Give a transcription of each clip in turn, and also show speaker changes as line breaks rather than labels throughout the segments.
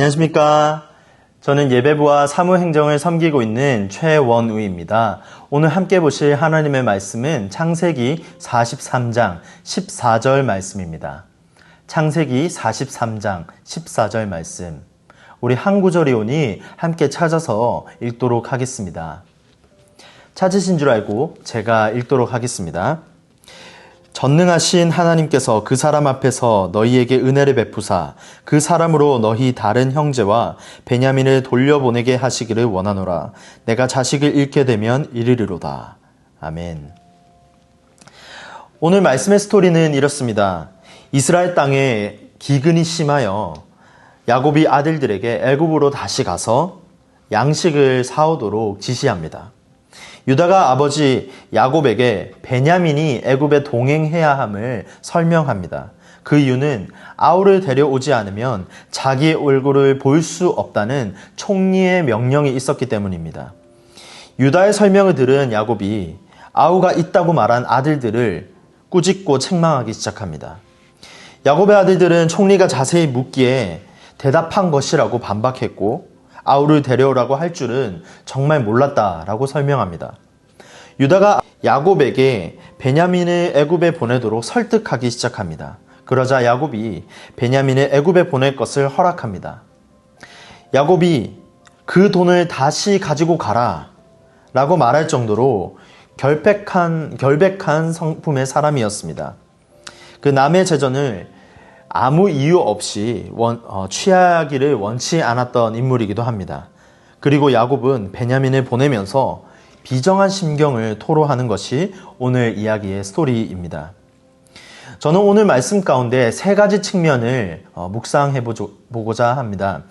안녕하십니까. 저는 예배부와 사무행정을 섬기고 있는 최원우입니다. 오늘 함께 보실 하나님의 말씀은 창세기 43장 14절 말씀입니다. 창세기 43장 14절 말씀. 우리 한 구절이 오니 함께 찾아서 읽도록 하겠습니다. 찾으신 줄 알고 제가 읽도록 하겠습니다. 전능하신 하나님께서 그 사람 앞에서 너희에게 은혜를 베푸사 그 사람으로 너희 다른 형제와 베냐민을 돌려보내게 하시기를 원하노라. 내가 자식을 잃게 되면 이르리로다. 아멘. 오늘 말씀의 스토리는 이렇습니다. 이스라엘 땅에 기근이 심하여 야곱이 아들들에게 애굽으로 다시 가서 양식을 사오도록 지시합니다. 유다가 아버지 야곱에게 베냐민이 애굽에 동행해야 함을 설명합니다. 그 이유는 아우를 데려오지 않으면 자기 얼굴을 볼 수 없다는 총리의 명령이 있었기 때문입니다. 유다의 설명을 들은 야곱이 아우가 있다고 말한 아들들을 꾸짖고 책망하기 시작합니다. 야곱의 아들들은 총리가 자세히 묻기에 대답한 것이라고 반박했고 아우를 데려오라고 할 줄은 정말 몰랐다라고 설명합니다. 유다가 야곱에게 베냐민을 애굽에 보내도록 설득하기 시작합니다. 그러자 야곱이 베냐민을 애굽에 보낼 것을 허락합니다. 야곱이 그 돈을 다시 가지고 가라 라고 말할 정도로 결백한, 결백한 성품의 사람이었습니다. 그 남의 재전을 아무 이유 없이 원, 어, 취하기를 원치 않았던 인물이기도 합니다. 그리고 야곱은 베냐민을 보내면서 비정한 심경을 토로하는 것이 오늘 이야기의 스토리입니다. 저는 오늘 말씀 가운데 세 가지 측면을 어, 묵상해 보고자 합니다.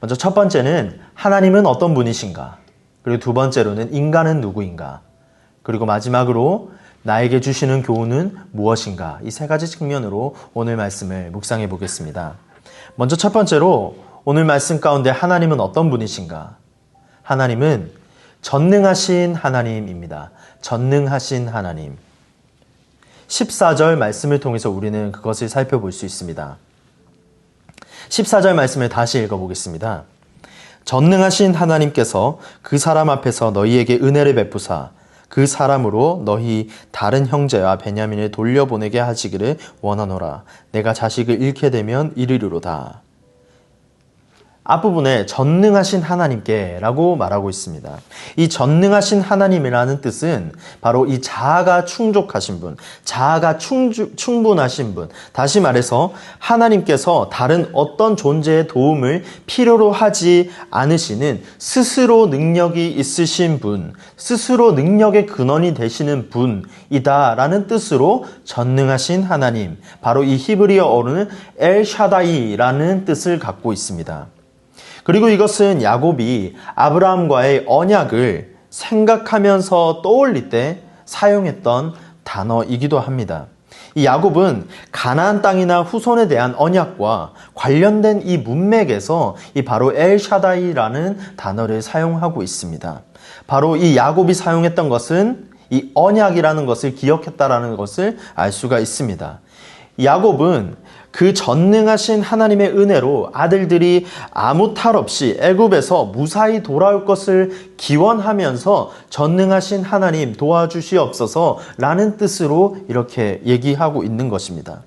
먼저 첫 번째는 하나님은 어떤 분이신가? 그리고 두 번째로는 인간은 누구인가? 그리고 마지막으로 나에게 주시는 교훈은 무엇인가? 이 세 가지 측면으로 오늘 말씀을 묵상해 보겠습니다. 먼저 첫 번째로 오늘 말씀 가운데 하나님은 어떤 분이신가? 하나님은 전능하신 하나님입니다. 전능하신 하나님. 14절 말씀을 통해서 우리는 그것을 살펴볼 수 있습니다. 14절 말씀을 다시 읽어보겠습니다. 전능하신 하나님께서 그 사람 앞에서 너희에게 은혜를 베푸사 그 사람으로 너희 다른 형제와 베냐민을 돌려보내게 하시기를 원하노라. 내가 자식을 잃게 되면 이르리로다. 앞부분에 전능하신 하나님께 라고 말하고 있습니다. 이 전능하신 하나님이라는 뜻은 바로 이 자아가 충족하신 분, 자아가 충주, 충분하신 분. 다시 말해서 하나님께서 다른 어떤 존재의 도움을 필요로 하지 않으시는 스스로 능력이 있으신 분, 스스로 능력의 근원이 되시는 분이다라는 뜻으로 전능하신 하나님, 바로 이 히브리어어로는 엘샤다이라는 뜻을 갖고 있습니다. 그리고 이것은 야곱이 아브라함과의 언약을 생각하면서 떠올릴 때 사용했던 단어이기도 합니다. 이 야곱은 가나안 땅이나 후손에 대한 언약과 관련된 이 문맥에서 이 바로 엘샤다이라는 단어를 사용하고 있습니다. 바로 이 야곱이 사용했던 것은 이 언약이라는 것을 기억했다라는 것을 알 수가 있습니다. 야곱은 그 전능하신 하나님의 은혜로 아들들이 아무 탈 없이 애굽에서 무사히 돌아올 것을 기원하면서 전능하신 하나님 도와주시옵소서 라는 뜻으로 이렇게 얘기하고 있는 것입니다.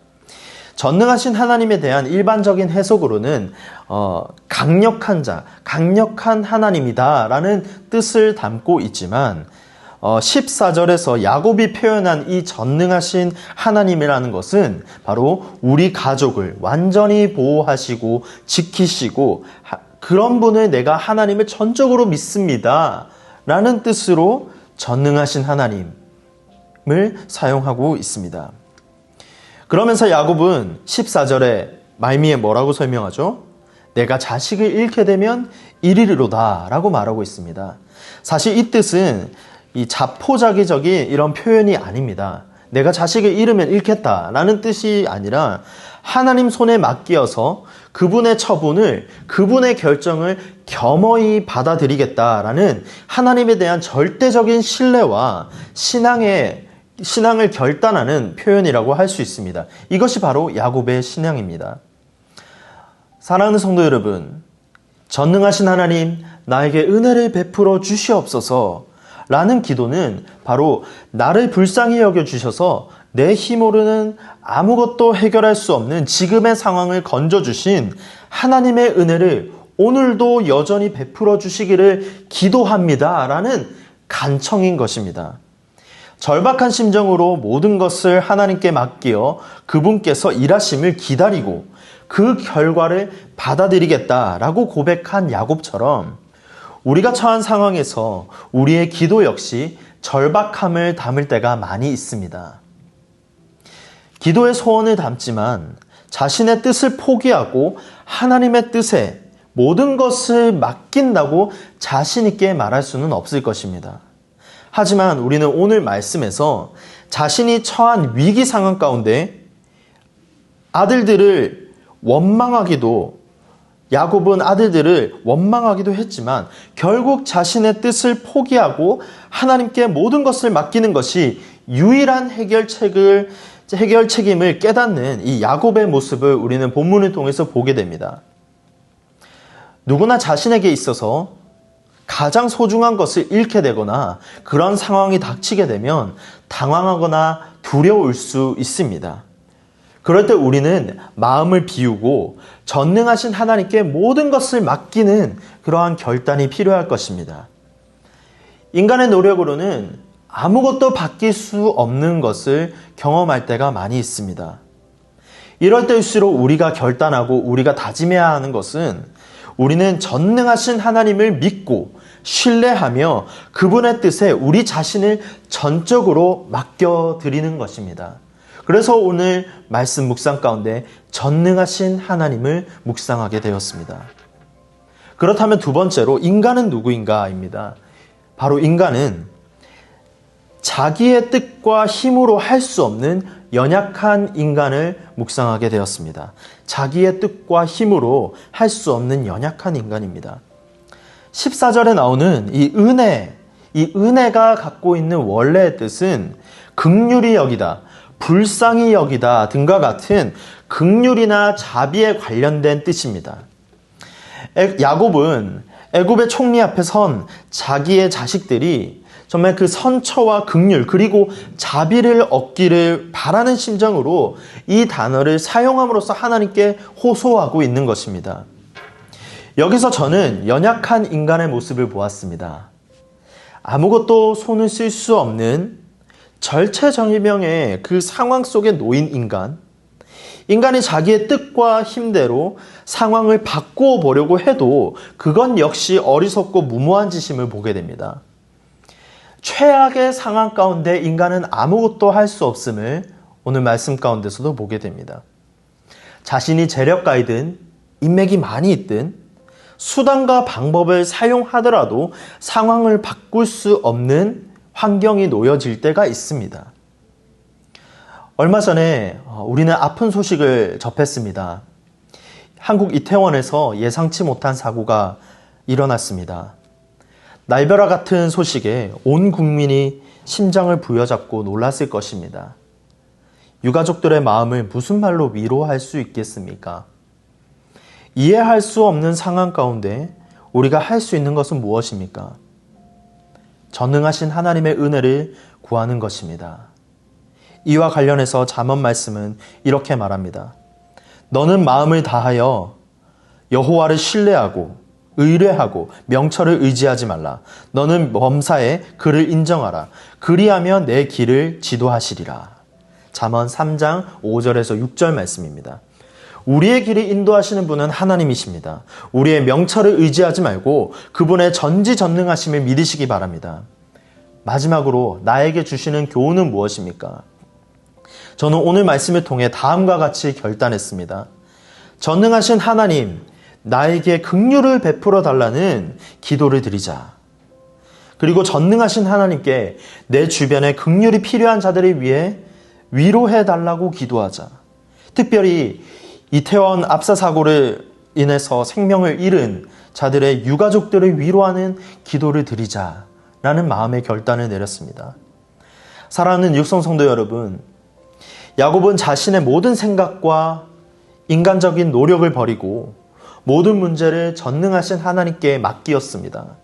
전능하신 하나님에 대한 일반적인 해석으로는 어, 강력한 자, 강력한 하나님이다라는 뜻을 담고 있지만 어, 14절에서 야곱이 표현한 이 전능하신 하나님이라는 것은 바로 우리 가족을 완전히 보호하시고 지키시고 하, 그런 분을 내가 하나님을 전적으로 믿습니다. 라는 뜻으로 전능하신 하나님을 사용하고 있습니다. 그러면서 야곱은 14절에 말미에 뭐라고 설명하죠? 내가 자식을 잃게 되면 이리리로다 라고 말하고 있습니다. 사실 이 뜻은 이 자포자기적인 이런 표현이 아닙니다. 내가 자식을 잃으면 잃겠다라는 뜻이 아니라 하나님 손에 맡기어서 그분의 처분을 그분의 결정을 겸허히 받아들이겠다라는 하나님에 대한 절대적인 신뢰와 신앙의 신앙을 결단하는 표현이라고 할 수 있습니다. 이것이 바로 야곱의 신앙입니다. 사랑하는 성도 여러분, 전능하신 하나님, 나에게 은혜를 베풀어 주시옵소서. 라는 기도는 바로 나를 불쌍히 여겨 주셔서 내 힘으로는 아무것도 해결할 수 없는 지금의 상황을 건져 주신 하나님의 은혜를 오늘도 여전히 베풀어 주시기를 기도합니다. 라는 간청인 것입니다. 절박한 심정으로 모든 것을 하나님께 맡기어 그분께서 일하심을 기다리고 그 결과를 받아들이겠다라고 고백한 야곱처럼 우리가 처한 상황에서 우리의 기도 역시 절박함을 담을 때가 많이 있습니다. 기도의 소원을 담지만 자신의 뜻을 포기하고 하나님의 뜻에 모든 것을 맡긴다고 자신있게 말할 수는 없을 것입니다. 하지만 우리는 오늘 말씀에서 자신이 처한 위기 상황 가운데 아들들을 원망하기도 야곱은 아들들을 원망하기도 했지만 결국 자신의 뜻을 포기하고 하나님께 모든 것을 맡기는 것이 유일한 해결책을 해결 책임을 깨닫는 이 야곱의 모습을 우리는 본문을 통해서 보게 됩니다. 누구나 자신에게 있어서 가장 소중한 것을 잃게 되거나 그런 상황이 닥치게 되면 당황하거나 두려울 수 있습니다. 그럴 때 우리는 마음을 비우고 전능하신 하나님께 모든 것을 맡기는 그러한 결단이 필요할 것입니다. 인간의 노력으로는 아무것도 바뀔 수 없는 것을 경험할 때가 많이 있습니다. 이럴 때일수록 우리가 결단하고 우리가 다짐해야 하는 것은 우리는 전능하신 하나님을 믿고 신뢰하며 그분의 뜻에 우리 자신을 전적으로 맡겨드리는 것입니다. 그래서 오늘 말씀 묵상 가운데 전능하신 하나님을 묵상하게 되었습니다. 그렇다면 두 번째로 인간은 누구인가입니다. 바로 인간은 자기의 뜻과 힘으로 할 수 없는 연약한 인간을 묵상하게 되었습니다. 자기의 뜻과 힘으로 할 수 없는 연약한 인간입니다. 14절에 나오는 이 은혜, 이 은혜가 갖고 있는 원래의 뜻은 극률이 여기다, 불쌍히 여기다 등과 같은 극률이나 자비에 관련된 뜻입니다. 야곱은 애굽의 총리 앞에 선 자기의 자식들이 정말 그 선처와 극률 그리고 자비를 얻기를 바라는 심정으로 이 단어를 사용함으로써 하나님께 호소하고 있는 것입니다. 여기서 저는 연약한 인간의 모습을 보았습니다. 아무것도 손을 쓸 수 없는 절체정일명의 그 상황 속에 놓인 인간, 인간이 자기의 뜻과 힘대로 상황을 바꾸어 보려고 해도 그건 역시 어리석고 무모한 짓임을 보게 됩니다. 최악의 상황 가운데 인간은 아무것도 할 수 없음을 오늘 말씀 가운데서도 보게 됩니다. 자신이 재력가이든 인맥이 많이 있든 수단과 방법을 사용하더라도 상황을 바꿀 수 없는 환경이 놓여질 때가 있습니다. 얼마 전에 우리는 아픈 소식을 접했습니다. 한국 이태원에서 예상치 못한 사고가 일어났습니다. 날벼락 같은 소식에 온 국민이 심장을 부여잡고 놀랐을 것입니다. 유가족들의 마음을 무슨 말로 위로할 수 있겠습니까? 이해할 수 없는 상황 가운데 우리가 할 수 있는 것은 무엇입니까? 전능하신 하나님의 은혜를 구하는 것입니다. 이와 관련해서 잠언 말씀은 이렇게 말합니다. 너는 마음을 다하여 여호와를 신뢰하고 의뢰하고 명철을 의지하지 말라. 너는 범사에 그를 인정하라. 그리하면 내 길을 지도하시리라. 잠언 3장 5절에서 6절 말씀입니다. 우리의 길을 인도하시는 분은 하나님이십니다. 우리의 명철을 의지하지 말고 그분의 전지전능하심을 믿으시기 바랍니다. 마지막으로 나에게 주시는 교훈은 무엇입니까? 저는 오늘 말씀을 통해 다음과 같이 결단했습니다. 전능하신 하나님, 나에게 긍휼을 베풀어 달라는 기도를 드리자. 그리고 전능하신 하나님께 내 주변에 긍휼이 필요한 자들을 위해 위로해 달라고 기도하자. 특별히 이태원 압사 사고를 인해서 생명을 잃은 자들의 유가족들을 위로하는 기도를 드리자라는 마음의 결단을 내렸습니다. 사랑하는 육성 성도 여러분, 야곱은 자신의 모든 생각과 인간적인 노력을 버리고 모든 문제를 전능하신 하나님께 맡기었습니다.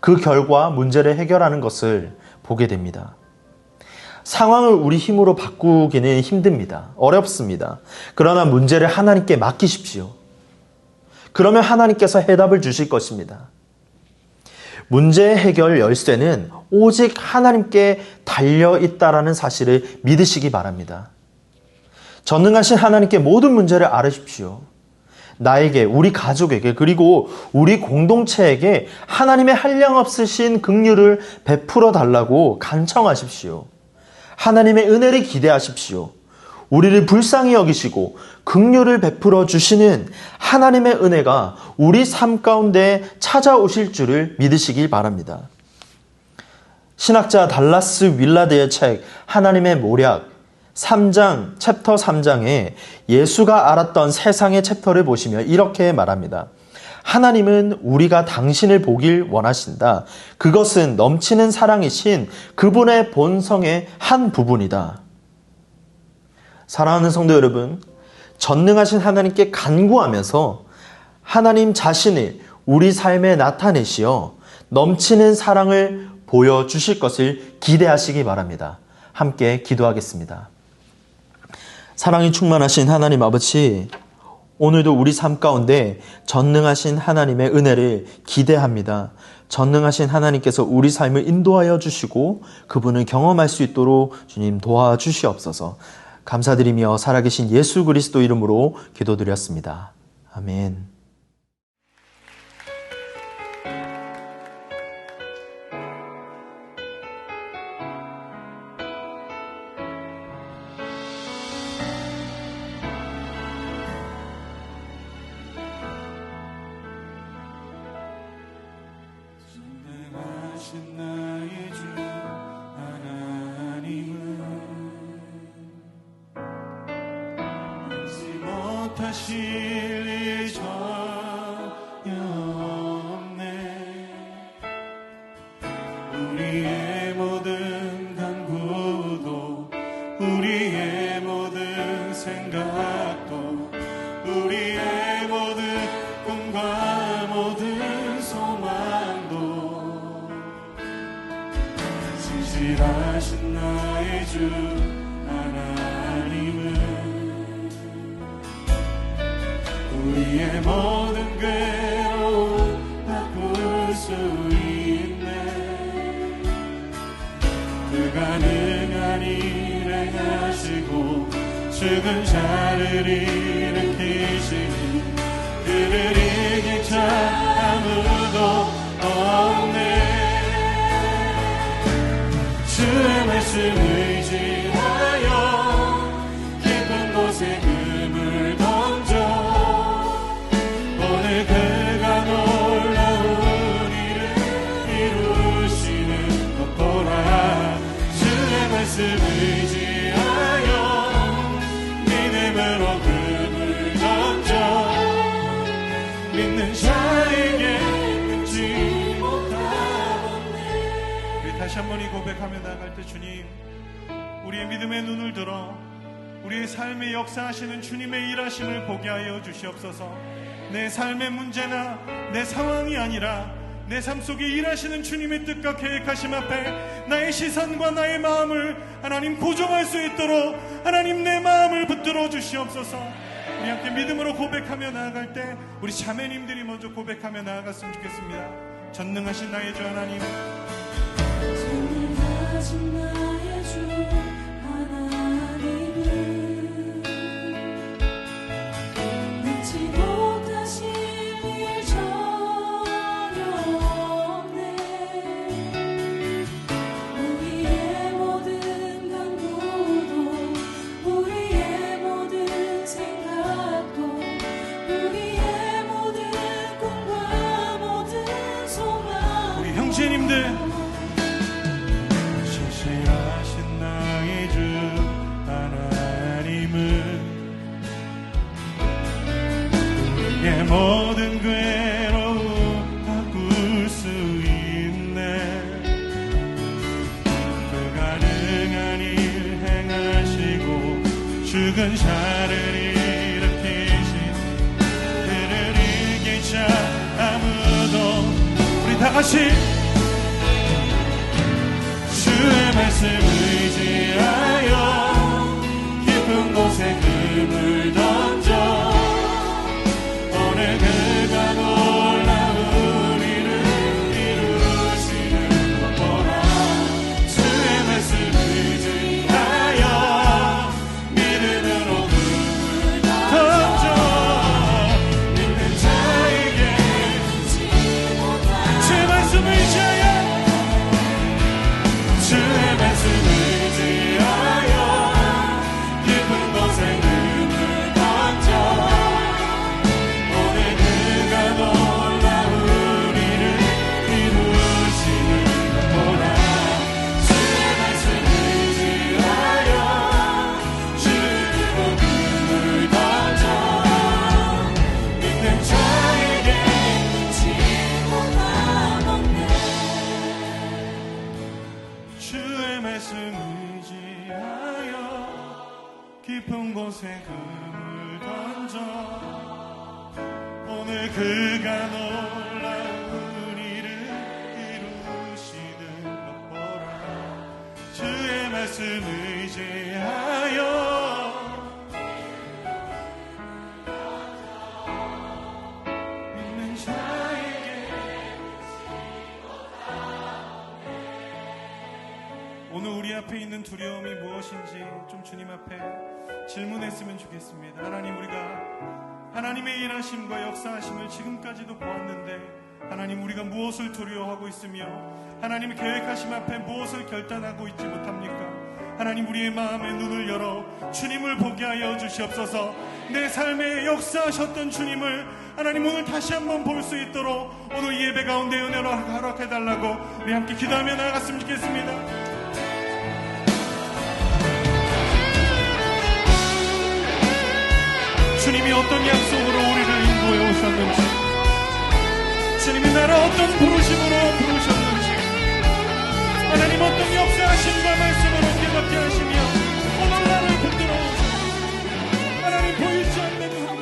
그 결과 문제를 해결하는 것을 보게 됩니다. 상황을 우리 힘으로 바꾸기는 힘듭니다. 어렵습니다. 그러나 문제를 하나님께 맡기십시오. 그러면 하나님께서 해답을 주실 것입니다. 문제 해결 열쇠는 오직 하나님께 달려 있다라는 사실을 믿으시기 바랍니다. 전능하신 하나님께 모든 문제를 알으십시오. 나에게, 우리 가족에게, 그리고 우리 공동체에게 하나님의 한량없으신 긍휼을 베풀어 달라고 간청하십시오. 하나님의 은혜를 기대하십시오. 우리를 불쌍히 여기시고 긍휼을 베풀어 주시는 하나님의 은혜가 우리 삶 가운데 찾아오실 줄을 믿으시길 바랍니다. 신학자 달라스 윌라드의 책 하나님의 모략 3장 챕터 3장에 예수가 알았던 세상의 챕터를 보시면 이렇게 말합니다. 하나님은 우리가 당신을 보길 원하신다. 그것은 넘치는 사랑이신 그분의 본성의 한 부분이다. 사랑하는 성도 여러분, 전능하신 하나님께 간구하면서 하나님 자신을 우리 삶에 나타내시어 넘치는 사랑을 보여주실 것을 기대하시기 바랍니다. 함께 기도하겠습니다. 사랑이 충만하신 하나님 아버지, 오늘도 우리 삶 가운데 전능하신 하나님의 은혜를 기대합니다. 전능하신 하나님께서 우리 삶을 인도하여 주시고 그분을 경험할 수 있도록 주님 도와주시옵소서. 감사드리며 살아계신 예수 그리스도 이름으로 기도드렸습니다. 아멘.
나의 주 하나님은. 잊지 못하실 일전 진실하신 나의 주 하나님은 우리의 모든 괴로움 바꿀 수 있네. 불가능한 일 행하시고 죽은 자를 일으키시니 그를 이길 자 주
고백하며 나아갈 때 주님 우리의 믿음의 눈을 들어 우리의 삶에 역사하시는 주님의 일하심을 보게 하여 주시옵소서. 내 삶의 문제나 내 상황이 아니라 내 삶 속에 일하시는 주님의 뜻과 계획하심 앞에 나의 시선과 나의 마음을 하나님 고정할 수 있도록 하나님 내 마음을 붙들어 주시옵소서. 우리 함께 믿음으로 고백하며 나아갈 때 우리 자매님들이 먼저 고백하며 나아갔으면 좋겠습니다. 전능하신 나의 주 하나님
전능 은,
자, 를 일으키신 그를 이기자 아무도 우리 다 같이 주의 말씀 의지하여 깊은 곳에 그물 던 우리 앞에 있는 두려움이 무엇인지 좀 주님 앞에 질문했으면 좋겠습니다. 하나님 우리가 하나님의 일하심과 역사하심을 지금까지도 보았는데 하나님 우리가 무엇을 두려워하고 있으며 하나님의 계획하심 앞에 무엇을 결단하고 있지 못합니까? 하나님 우리의 마음의 눈을 열어 주님을 보게 하여 주시옵소서 내 삶에 역사하셨던 주님을 하나님 오늘 다시 한번 볼 수 있도록 오늘 이 예배 가운데 은혜로 허락해달라고 우리 함께 기도하며 나아갔으면 좋겠습니다. 주님이 어떤 약속으로 우리를 인도해 오셨는지 주님이 나를 어떤 부르심으로 부르셨는지 하나님 어떤 역사하심과 말씀으로 깨닫게 하시며 오늘 나를 붙들어 하나님 보이지 않는 하나님